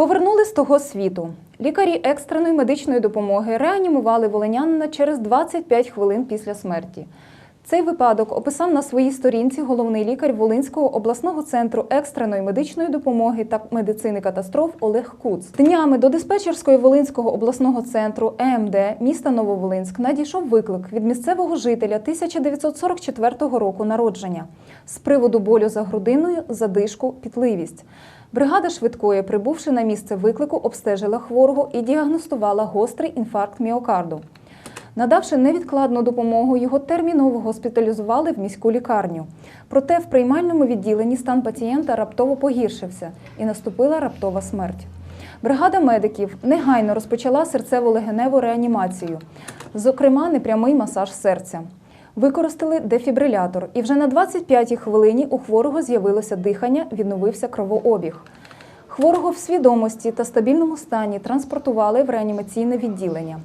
Повернули з того світу. Лікарі екстреної медичної допомоги реанімували волинянина через 25 хвилин після смерті. Цей випадок описав на своїй сторінці головний лікар Волинського обласного центру екстреної медичної допомоги та медицини катастроф Олег Куц. Днями до диспетчерської Волинського обласного центру ЕМД міста Нововолинськ надійшов виклик від місцевого жителя 1944 року народження з приводу болю за грудиною, задишку, пітливість. Бригада швидкої, прибувши на місце виклику, обстежила хворого і діагностувала гострий інфаркт міокарду. Надавши невідкладну допомогу, його терміново госпіталізували в міську лікарню. Проте в приймальному відділенні стан пацієнта раптово погіршився і наступила раптова смерть. Бригада медиків негайно розпочала серцево-легеневу реанімацію, зокрема, непрямий масаж серця. Використали дефібрилятор, і вже на 25-й хвилині у хворого з'явилося дихання, відновився кровообіг. Хворого в свідомості та стабільному стані транспортували в реанімаційне відділення.